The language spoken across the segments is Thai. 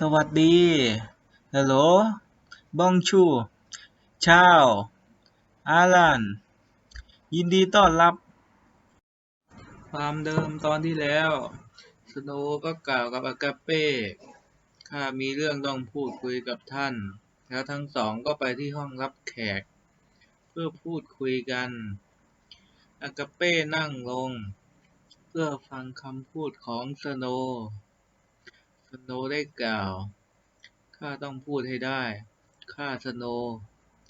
สวัสดีฮัลโหลบองชูชาวอาลันยินดีต้อนรับ ความเดิมตอนที่แล้ว สโนก็กล่าวกับอากาเป้ข้ามีเรื่องต้องพูดคุยกับท่าน แล้วทั้งสองก็ไปที่ห้องรับแขก เพื่อพูดคุยกัน อากาเป้นั่งลง เพื่อฟังคำพูดของสโน สโนว์ได้กล่าว ข้าต้องพูดให้ได้ ข้าสโนว์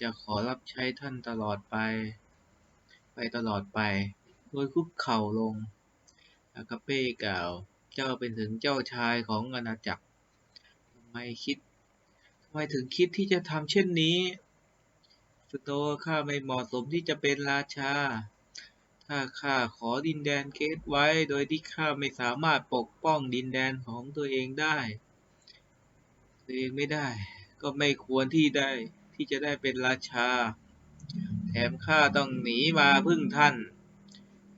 จะขอรับใช้ท่านตลอดไป ไปตลอดไป โดยคุกเข่าลง อากาเป้กล่าว เจ้าเป็นถึงเจ้าชายของอาณาจักรทำไมคิดทำไมถึงคิดที่จะทำเช่นนี้ สโนว์ข้าไม่เหมาะสมที่จะเป็นราชา ถ้าข้าขอดินแดนเกตไว้ โดยที่ข้าไม่สามารถปกป้องดินแดนของตัวเองได้ ตัวเองไม่ได้ ก็ไม่ควรที่ได้ที่จะได้เป็นราชา แถมข้าต้องหนีมาพึ่งท่าน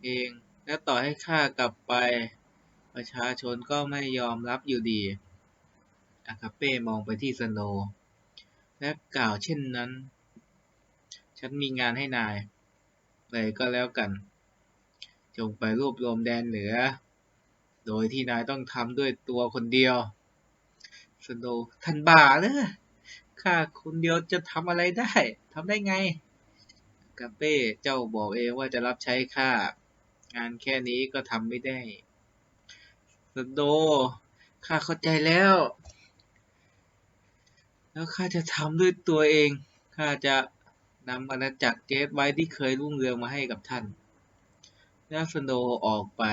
เอง และต่อให้ข้ากลับไป ประชาชนก็ไม่ยอมรับอยู่ดีอากาเป้มองไปที่สโนและกล่าวเช่นนั้น ฉันมีงานให้นายเลยก็แล้วกัน จงไปรวบรวมแดนเหนือ โดยที่นายต้องทำด้วยตัวคนเดียวสโนว์ท่านบ้าเลยข้าคนเดียวจะทำอะไรได้ทำได้ไงกาเป้เจ้าบอกเองว่าจะรับใช้ข้างานแค่นี้ก็ทำไม่ได้สโนว์ข้าเข้าใจแล้ว แล้วข้าจะทำด้วยตัวเองข้าจะนำอาณาจักรเกตไว้ที่เคยรุ่งเรืองมาให้กับท่าน แล้วสโนว์ออกไป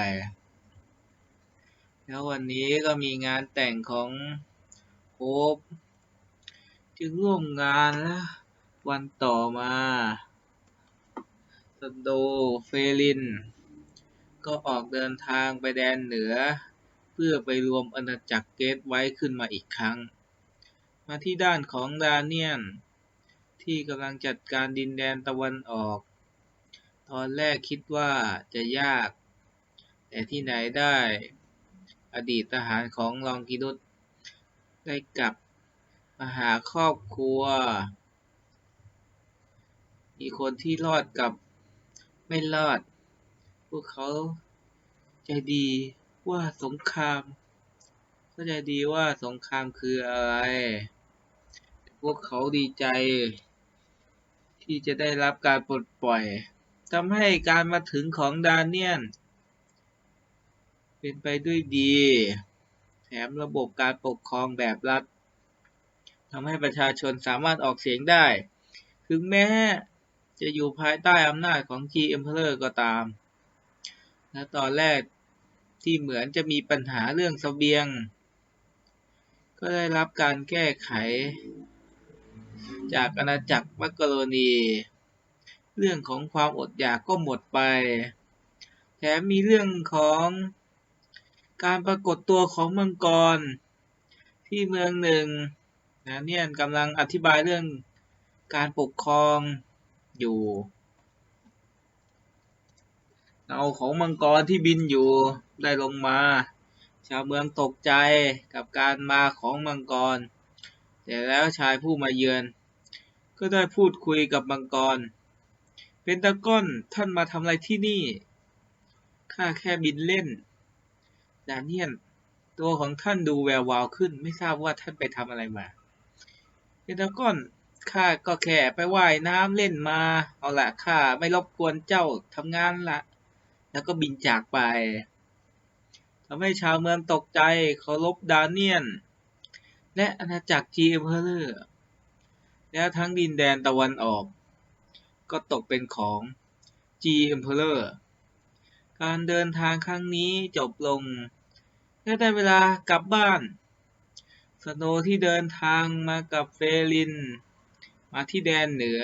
แล้ววันนี้ก็มีงานแต่งของโฮปจึงร่วมงานและวันต่อมาสโนว์เฟลิน ก็ออกเดินทางไปแดนเหนือ เพื่อไปรวมอาณาจักรเกตไว้ขึ้นมาอีกครั้ง มาที่ด้านของดาเนียน ที่กำลังจัดการดินแดนตะวันออก ตอนแรกคิดว่าจะยาก แต่ที่ไหนได้ อดีตทหารของลองกินุสได้กลับมาหาครอบครัว มีคนที่รอดกับไม่รอด พวกเขาใจดีว่าสงครามเข้าใจดีว่าสงครามคืออะไร พวกเขาดีใจ ที่จะได้รับการปลดปล่อย ทำให้การมาถึงของดาเนียน เป็นไปด้วยดี แถมระบบการปกครองแบบรัฐทำให้ประชาชนสามารถออกเสียงได้ ถึงแม้จะอยู่ภายใต้อำนาจของ G Emperor ก็ตาม และตอนแรกที่เหมือนจะมีปัญหาเรื่องเสบียง ก็ได้รับการแก้ไข จากอาณาจักรมักกะโรนี เรื่องของความอดอยากก็หมดไป แถมมีเรื่องของการปรากฏตัวของมังกร ที่เมืองหนึ่งนะเนี่ยกำลังอธิบายเรื่องการปกครองอยู่เอาของมังกรที่บินอยู่ได้ลงมา ชาวเมืองตกใจกับการมาของมังกร แต่แล้วชายผู้มาเยือน ก็ได้พูดคุยกับมังกร เป็นตะก้อนท่านมาทำอะไรที่นี่ ข้าแค่บินเล่น ดาเนียน ตัวของท่านดูแวววาวขึ้น ไม่ทราบว่าท่านไปทำอะไรมาเป็นตะก้อนข้าก็แค่ไปว่ายน้ำเล่นมา เอาละข้าไม่รบกวนเจ้าทำงานละ แล้วก็บินจากไปทำให้ชาวเมืองตกใจเคารพดาเนียน และอาณาจักรจีเอมเพอร์แล้วทั้งดินแดนตะวันออก ก็ตกเป็นของ G Emperor การเดินทางครั้งนี้จบลง และได้เวลากลับบ้าน สโนว์ที่เดินทางมากับเฟลิน มาที่แดนเหนือ